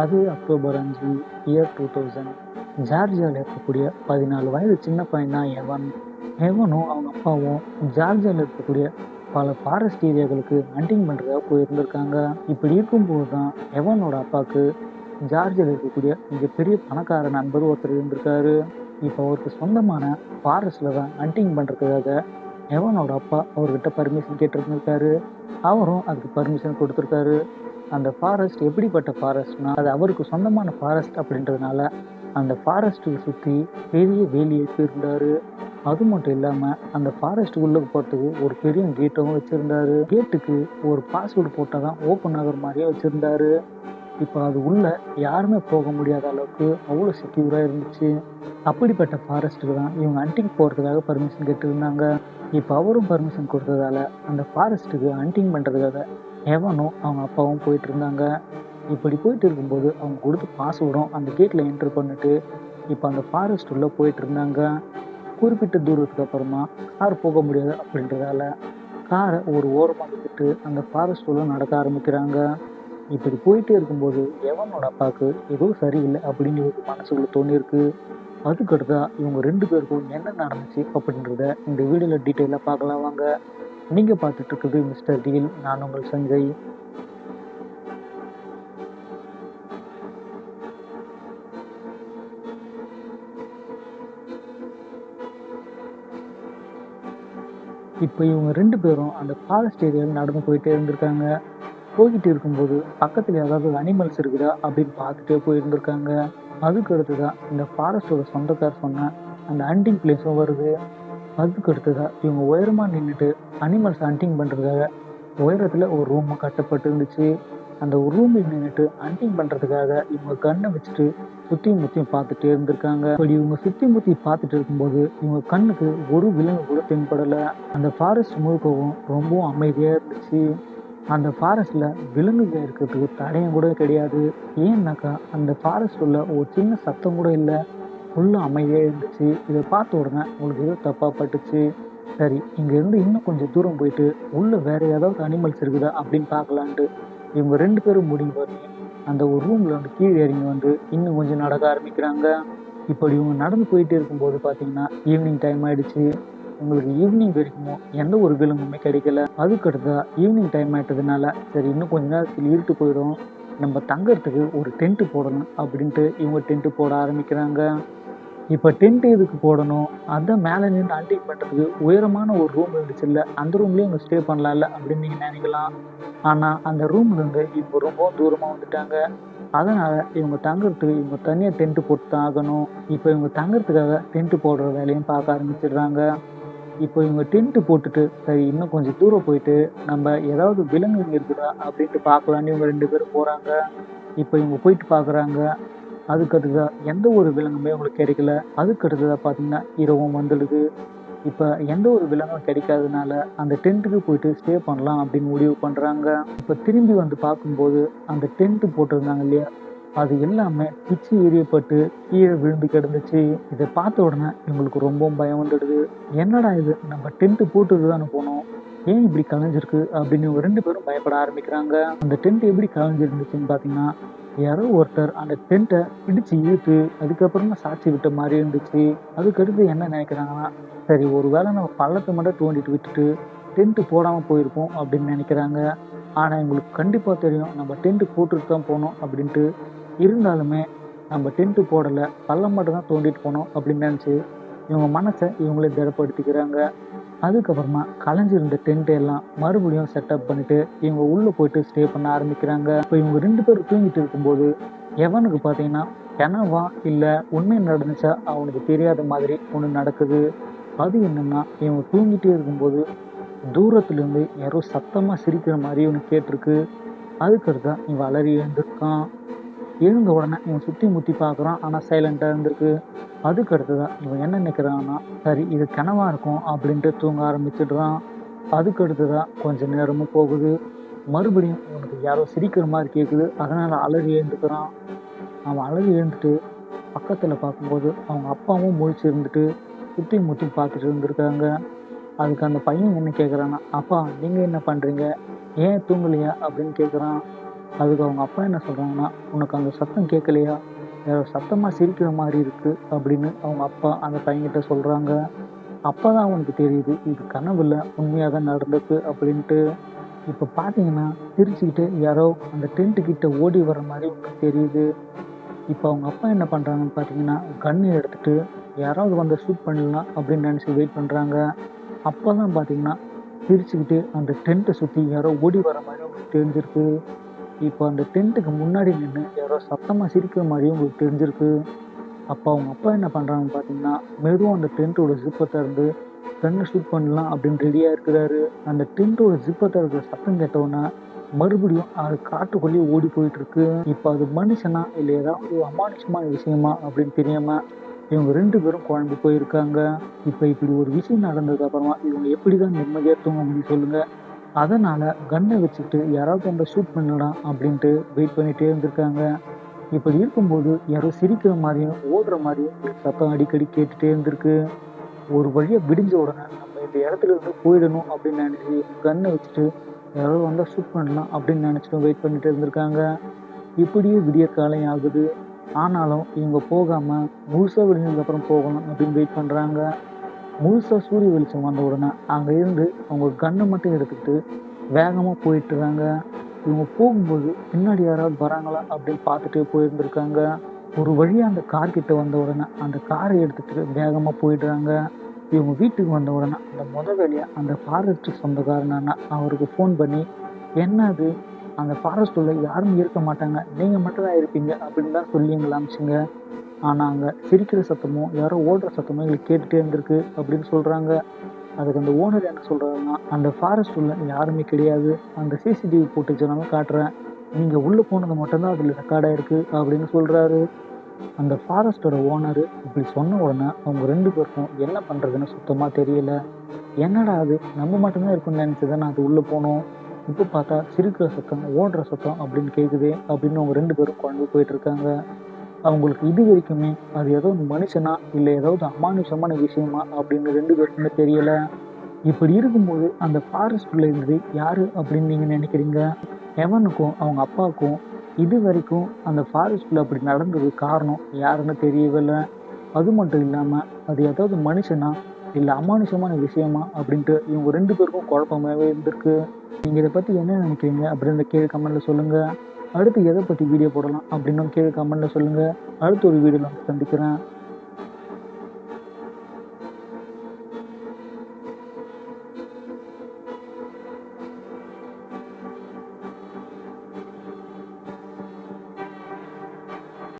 அது அக்டோபர் அஞ்சு year two thousand ஜார்ஜியாவில் இருக்கக்கூடிய பதினாலு வயது சின்ன பையன் தான் எவன் எவனும் அவங்க அப்பாவும் ஜார்ஜியாவில் இருக்கக்கூடிய பல ஃபாரஸ்ட் ஏரியாக்களுக்கு ஹண்டிங் பண்ணுறதா போயிருந்திருக்காங்க. இப்படி இருக்கும்போது தான் எவனோட அப்பாவுக்கு ஜார்ஜியாவில் இருக்கக்கூடிய மிகப்பெரிய பணக்கார நண்பர் ஒருத்தர் இருந்திருக்காரு. இப்போ அவருக்கு சொந்தமான ஃபாரஸ்ட்டில் தான் ஹண்டிங் பண்ணுறதுக்காக எவனோட அப்பா அவர்கிட்ட பர்மிஷன் கேட்டிருந்திருக்காரு. அவரும் அதுக்கு பர்மிஷன் கொடுத்துருக்காரு. அந்த ஃபாரஸ்ட் எப்படிப்பட்ட ஃபாரஸ்ட்னா அது அவருக்கு சொந்தமான ஃபாரஸ்ட் அப்படின்றதுனால அந்த ஃபாரஸ்ட்டுக்கு சுற்றி பெரிய வேலியை வச்சுருந்தாரு. அது மட்டும் இல்லாமல் அந்த ஃபாரஸ்ட்டுக்குள்ளே போகிறதுக்கு ஒரு பெரிய கேட்டும் வச்சுருந்தாரு. கேட்டுக்கு ஒரு பாஸ்வேர்டு போட்டால் தான் ஓப்பன் ஆகிற மாதிரியே வச்சுருந்தாரு. இப்போ அது உள்ளே யாருமே போக முடியாத அளவுக்கு அவ்வளோ செக்யூராக இருந்துச்சு. அப்படிப்பட்ட ஃபாரஸ்ட்டுக்கு தான் இவங்க ஹண்டிங் போகிறதுக்காக பர்மிஷன் கேட்டிருந்தாங்க. இப்போ அவரும் பர்மிஷன் கொடுத்ததால அந்த ஃபாரஸ்ட்டுக்கு ஹண்டிங் பண்ணுறதுக்காக எவனும் அவங்க அப்பாவும் போயிட்டு இருந்தாங்க. இப்படி போயிட்டு இருக்கும்போது அவங்க கொடுத்து பாஸ்வேர்டும் அந்த கேட்டில் என்ட்ரு பண்ணிட்டு இப்போ அந்த ஃபாரஸ்ட் உள்ளே போயிட்டு இருந்தாங்க. குறிப்பிட்ட தூரத்துக்கு அப்புறமா கார் போக முடியாது அப்படின்றதால காரை ஒரு ஓரமாக விட்டுட்டு அந்த ஃபாரஸ்ட் உள்ள நடக்க ஆரம்பிக்கிறாங்க. இப்படி போயிட்டே இருக்கும்போது எவனோட அப்பாவுக்கு ஏதோ சரியில்லை அப்படின்னு இவருக்கு மனசுக்குள்ள தோணியிருக்கு. அதுக்கடுத்தா இவங்க ரெண்டு பேருக்கும் என்ன நடந்துச்சு அப்படின்றத இந்த வீடியோவில் டீட்டெயிலாக பார்க்கலாம் வாங்க. நீங்கள் பார்த்துட்டு இருக்குது மிஸ்டர் டீல் நான் உங்கள் சஞ்சய். இப்போ இவங்க ரெண்டு பேரும் அந்த ஃபாரஸ்ட் ஏரியாவில் நடந்து போயிட்டே இருந்திருக்காங்க. போய்கிட்டு இருக்கும்போது பக்கத்தில் ஏதாவது அனிமல்ஸ் இருக்குதா அப்படின்னு பார்த்துட்டே போயிருந்திருக்காங்க. அதுக்கு அடுத்ததான் இந்த ஃபாரஸ்டோட சொந்தக்கார் சொன்ன அந்த ஹண்டிங் பிளேஸும் வருது. அதுக்கு அடுத்ததாக இவங்க உயரமாக நின்றுட்டு அனிமல்ஸ் ஹண்டிங் பண்ணுறதுக்காக உயரத்தில் ஒரு ரூம் கட்டப்பட்டு இருந்துச்சு அந்த ஒரு ரூமில் நின்றுட்டு ஹண்டிங் பண்ணுறதுக்காக இவங்க கண்ணை வச்சுட்டு சுற்றி முற்றியும் பார்த்துட்டே இருந்திருக்காங்க. அப்படி இவங்க சுற்றி முற்றி பார்த்துட்டு இருக்கும்போது இவங்க கண்ணுக்கு ஒரு விலங்கு கூட தென்படலை. அந்த ஃபாரஸ்ட் முழுக்கவும் ரொம்பவும் அமைதியாக இருந்துச்சு. அந்த ஃபாரஸ்ட்டில் விலங்குகள் இருக்கிறதுக்கு தடையும் கூட கிடையாது. ஏன்னாக்கா அந்த ஃபாரஸ்ட் உள்ள ஒரு சின்ன சத்தம் கூட இல்லை. ஃபுல்லாக அமைதியாக இருந்துச்சு. இதை பார்த்த உடனே உங்களுக்கு ஏதோ தப்பாக பட்டுச்சு. சரி இங்கேருந்து இன்னும் கொஞ்சம் தூரம் போயிட்டு உள்ளே வேறு ஏதாவது அனிமல்ஸ் இருக்குதா அப்படின்னு பார்க்கலான்ட்டு இவங்க ரெண்டு பேரும் முடிவு பண்ணி அந்த ஒரு ரூமில் வந்து கீழே இறங்கி வந்து இன்னும் கொஞ்சம் நடக்க ஆரம்பிக்கிறாங்க. இப்படி இவங்க நடந்து போயிட்டு இருக்கும்போது பார்த்தீங்கன்னா ஈவினிங் டைம் ஆயிடுச்சு. உங்களுக்கு ஈவினிங் வரைக்கும் எந்த ஒரு விலங்குமே கிடைக்கல. அதுக்கடுத்தா ஈவினிங் டைம் ஆயிட்டதுனால சரி இன்னும் கொஞ்ச நேரத்தில் இருட்டு போயிடும். நம்ம தங்கறதுக்கு ஒரு டென்ட்டு போடணும் அப்படின்ட்டு இவங்க டென்ட்டு போட ஆரம்பிக்கிறாங்க. இப்போ டென்ட் எதுக்கு போடணும்? அதை மேலே நின்று ஹண்டிங் பண்ணுறதுக்கு உயரமான ஒரு ரூம் இருந்துச்சு இல்லை அந்த ரூம்லேயும் அவங்க ஸ்டே பண்ணலாம்ல அப்படின்னு நீங்கள் நினைக்கலாம். ஆனால் அந்த ரூம்லேருந்து இவங்க ரொம்ப தூரமாக வந்துட்டாங்க. அதனால் இவங்க தங்குறதுக்கு இவங்க தனியாக டென்ட்டு போட்டு தான் ஆகணும். இப்போ இவங்க தங்குறதுக்காக டென்ட்டு போடுற வேலையும் பார்க்க ஆரம்பிச்சிடுறாங்க. இப்போ இவங்க டென்ட்டு போட்டுட்டு சரி இன்னும் கொஞ்சம் தூரம் போயிட்டு நம்ம ஏதாவது விலங்குங்க இருக்குதா அப்படின்ட்டு பார்க்கலான்னு இவங்க ரெண்டு பேரும் போகிறாங்க இப்போ இவங்க போயிட்டு பார்க்குறாங்க. அதுக்கு அடுத்ததாக எந்த ஒரு விலங்குமே அவங்களுக்கு கிடைக்கல. அதுக்கு அடுத்ததாக பார்த்தீங்கன்னா இரவும் வந்துடுது. இப்போ எந்த ஒரு விலங்கும் கிடைக்காதனால அந்த டென்ட்டுக்கு போயிட்டு ஸ்டே பண்ணலாம் அப்படின்னு முடிவு பண்ணுறாங்க இப்போ திரும்பி வந்து பார்க்கும்போது அந்த டென்ட்டு போட்டிருந்தாங்க இல்லையா? அது எல்லாமே பிச்சு எரியப்பட்டு கீழே விழுந்து கிடந்துச்சு. இதை பார்த்த உடனே இவங்களுக்கு ரொம்பவும் பயம் வந்துடுது. என்னடா இது? நம்ம டென்ட்டு போட்டுட்டு தானே போனோம். ஏன் இப்படி கலைஞ்சிருக்கு? அப்படின்னு ரெண்டு பேரும் பயப்பட ஆரம்பிக்கிறாங்க. அந்த டென்ட் எப்படி கலைஞ்சிருந்துச்சுன்னு பார்த்தீங்கன்னா யாரோ ஒருத்தர் அந்த டென்ட்டை பிடிச்சு இழுத்து அதுக்கப்புறமா சாட்சி விட்ட மாதிரி இருந்துச்சு. அதுக்கடுத்து என்ன நினைக்கிறாங்கன்னா சரி ஒரு வேளை நம்ம பள்ளத்தை மட்டும் தோண்டிட்டு விட்டுட்டு டென்ட்டு போடாமல் போயிருப்போம் அப்படின்னு நினைக்கிறாங்க. ஆனால் எங்களுக்கு கண்டிப்பாக தெரியும் நம்ம டென்ட்டு போட்டுட்டு தான் போனோம் அப்படின்ட்டு இருந்தாலுமே நம்ம டென்ட்டு போடலை பள்ளம் மட்டும் தான் தோண்டிட்டு போனோம் அப்படின்னு நினச்சி இவங்க மனசை இவங்களே திடப்படுத்திக்கிறாங்க. அதுக்கப்புறமா கலைஞ்சிருந்த டென்ட் எல்லாம் மறுபடியும் செட்டப் பண்ணிட்டு இவங்க உள்ளே போயிட்டு ஸ்டே பண்ண ஆரம்பிக்கிறாங்க. இப்போ இவங்க ரெண்டு பேரும் தூங்கிட்டு இருக்கும்போது எவனுக்கு பார்த்தீங்கன்னா கனவா இல்லை உண்மை நடந்துச்சா அவனுக்கு தெரியாத மாதிரி ஒன்று நடக்குது. அது என்னென்னா இவங்க தூங்கிட்டே இருக்கும்போது தூரத்துலேருந்து யாரோ சத்தமாக சிரிக்கிற மாதிரி இவனுக்கு கேட்டிருக்கு. அதுக்கடுத்து இவன் அலறி எழுந்திருக்கான். எழுந்த உடனே இவன் சுற்றி முற்றி பார்க்குறான். ஆனால் சைலண்ட்டாக இருந்திருக்கு. அதுக்கு அடுத்ததான் இவன் என்ன நினைக்கிறான்னா சரி இது கனவாக இருக்கும் அப்படின்ட்டு தூங்க ஆரம்பிச்சிடுறான். அதுக்கு அடுத்ததான் கொஞ்சம் நேரமும் போகுது. மறுபடியும் இவனுக்கு யாரோ சிரிக்கிற மாதிரி கேட்குது அதனால் அலறி எழுந்துக்கிறான். அவன் அலறி எழுந்துட்டு பக்கத்தில் பார்க்கும்போது அவங்க அப்பாவும் முழிச்சு இருந்துட்டு சுற்றி முற்றி பார்த்துட்டு இருந்திருக்காங்க. அதுக்கு அந்த பையன் என்ன கேட்குறான்னா அப்பா நீங்கள் என்ன பண்ணுறீங்க ஏன் தூங்கலையா? அப்படின்னு கேட்குறான் அதுக்கு அவங்க அப்பா என்ன சொல்கிறாங்கன்னா உனக்கு அந்த சத்தம் கேட்கலையா? யாரோ சத்தமாக சிரிக்கிற மாதிரி இருக்குது அப்படின்னு அவங்க அப்பா அந்த பையன்கிட்ட சொல்கிறாங்க அப்போ தான் அவனுக்கு தெரியுது இது கனவுல உண்மையாக தான் நடந்தது அப்படின்ட்டு. இப்போ பார்த்தீங்கன்னா சிரிச்சுக்கிட்டு யாரோ அந்த டென்ட்டுக்கிட்ட ஓடி வர மாதிரி உங்களுக்கு தெரியுது. இப்போ அவங்க அப்பா என்ன பண்ணுறாங்கன்னு பார்த்தீங்கன்னா கன்று எடுத்துட்டு யாராவது வந்து ஷூட் பண்ணலாம் அப்படின்னு நினச்சி வெயிட் பண்ணுறாங்க அப்போ தான் பார்த்தீங்கன்னா சிரிச்சுக்கிட்டு அந்த டென்ட்டை சுற்றி யாரோ ஓடி வர மாதிரி அவங்களுக்கு தெரிஞ்சிருக்கு. இப்போ அந்த டென்ட்டுக்கு முன்னாடி நின்று யாரோ சத்தமாக சிரிக்கிற மாதிரியும் உங்களுக்கு தெரிஞ்சிருக்கு. அப்போ அவங்க அப்பா என்ன பண்ணுறாங்கன்னு பார்த்தீங்கன்னா மெதுவாக அந்த டென்ட்டோட ஜிப்பை திறந்து கண்ணை ஷூட் பண்ணலாம் அப்படின்னு ரெடியாக இருக்கிறாரு. அந்த டென்ட்டோட ஜிப்பை திறக்கிற சத்தம் கேட்டவுடனே மறுபடியும் அது காட்டுக்குள்ளேயே ஓடி போயிட்டுருக்கு. இப்போ அது மனுஷனா இல்லை ஏதாவது அமானுஷமான விஷயமா அப்படின்னு தெரியாமல் இவங்க ரெண்டு பேரும் குழம்பு போயிருக்காங்க. இப்போ இப்படி ஒரு விஷயம் நடந்ததுக்கு அப்புறமா இவங்க எப்படி தான் நிம்மதியாக தூங்க முடியும் சொல்லுங்கள் அதனால் கன்னை வச்சுக்கிட்டு யாராவது அந்த ஷூட் பண்ணலாம் அப்படின்ட்டு வெயிட் பண்ணிட்டே இருந்திருக்காங்க. இப்படி இருக்கும்போது யாரோ சிரிக்கிற மாதிரியும் ஓடுற மாதிரியும் சத்தம் அடிக்கடி கேட்டுட்டே இருந்திருக்கு. ஒரு வழியை விடிஞ்ச உடனே நம்ம இந்த இடத்துல இருந்து போயிடணும் அப்படின்னு நினச்சி கன்னை வச்சுட்டு யாரோ வந்தால் ஷூட் பண்ணலாம் அப்படின்னு நினச்சிட்டு வெயிட் பண்ணிட்டு இருந்திருக்காங்க. இப்படியே விடிய காலம் ஆகுது. ஆனாலும் இவங்க போகாமல் முழுசாக விடிஞ்சதுக்கப்புறம் போகணும் அப்படின்னு வெயிட் பண்ணுறாங்க முழுசாக சூரிய வெளிச்சம் வந்த உடனே அங்கே இருந்து அவங்க கன்னை மட்டும் எடுத்துக்கிட்டு வேகமாக போயிட்டுறாங்க இவங்க போகும்போது பின்னாடி யாராவது வராங்களா அப்படின்னு பார்த்துட்டே போயிருந்திருக்காங்க. ஒரு வழியாக அந்த கார் கிட்ட வந்த உடனே அந்த காரை எடுத்துகிட்டு வேகமாக போயிடுறாங்க. இவங்க வீட்டுக்கு வந்த உடனே அந்த முத வேலையாக அந்த ஃபாரஸ்ட் சொந்தக்காரனான அவருக்கு ஃபோன் பண்ணி என்னது? அந்த ஃபாரஸ்ட் உள்ள யாரும் இருக்க மாட்டாங்க. நீங்கள் மட்டும் தான் இருப்பீங்க அப்படின்னு தான் சொல்லி எங்களை அமிச்சிங்க ஆனால் அங்கே சிரிக்கிற சத்தமும் யாரோ ஓடுற சத்தமோ எங்களுக்கு கேட்டுகிட்டே இருந்திருக்கு அப்படின்னு சொல்கிறாங்க அதுக்கு அந்த ஓனர் என்ன சொல்கிறாருன்னா அந்த ஃபாரஸ்ட் உள்ள யாருமே கிடையாது. அந்த சிசிடிவி ஃபுட்டேஜை நான் காட்டுறேன். நீங்கள் உள்ளே போனது மட்டும்தான் அதில் ரெக்கார்டாக இருக்குது அப்படின்னு சொல்கிறாரு அந்த ஃபாரஸ்ட்டோட ஓனர் இப்படி சொன்ன உடனே அவங்க ரெண்டு பேருக்கும் என்ன பண்ணுறதுன்னு சுத்தமாக தெரியல. என்னடா அது? நம்ம மட்டும்தான் இருக்கும்னு நினச்சி தான் அது உள்ளே போனோம். இப்போ பார்த்தா சிரிக்கிற சத்தம் ஓடுற சத்தம் அப்படின்னு கேட்குது அப்படின்னு அவங்க ரெண்டு பேரும் குழம்பு போயிட்டுருக்காங்க அவங்களுக்கு இது வரைக்குமே அது ஏதோ மனுஷனா இல்லை ஏதாவது அமானுஷமான விஷயமா அப்படின்னு ரெண்டு பேருக்குமே தெரியல. இப்படி இருக்கும்போது அந்த ஃபாரஸ்ட்குள்ளே இருந்து யார் அப்படின்னு நீங்கள் நினைக்கிறீங்க? எவனுக்கும் அவங்க அப்பாவுக்கும் இது வரைக்கும் அந்த ஃபாரஸ்ட்டில் அப்படி நடந்தது காரணம் யாருன்னு தெரியவில்லை. அது மட்டும் இல்லாமல் அது ஏதாவது மனுஷனா இல்லை அமானுஷமான விஷயமா அப்படின்ட்டு இவங்க ரெண்டு பேருக்கும் குழப்பமாகவே இருந்திருக்கு. நீங்கள் இதை பற்றி என்ன நினைக்கிறீங்க? அப்படின்ற கீழே கமெண்ட்டில் சொல்லுங்கள் அடுத்து எதை பற்றி வீடியோ போடலாம் அப்படின்னு கீழே கமெண்ட்டில் சொல்லுங்கள் அடுத்த ஒரு வீடியோவில் சந்திக்கிறேன்.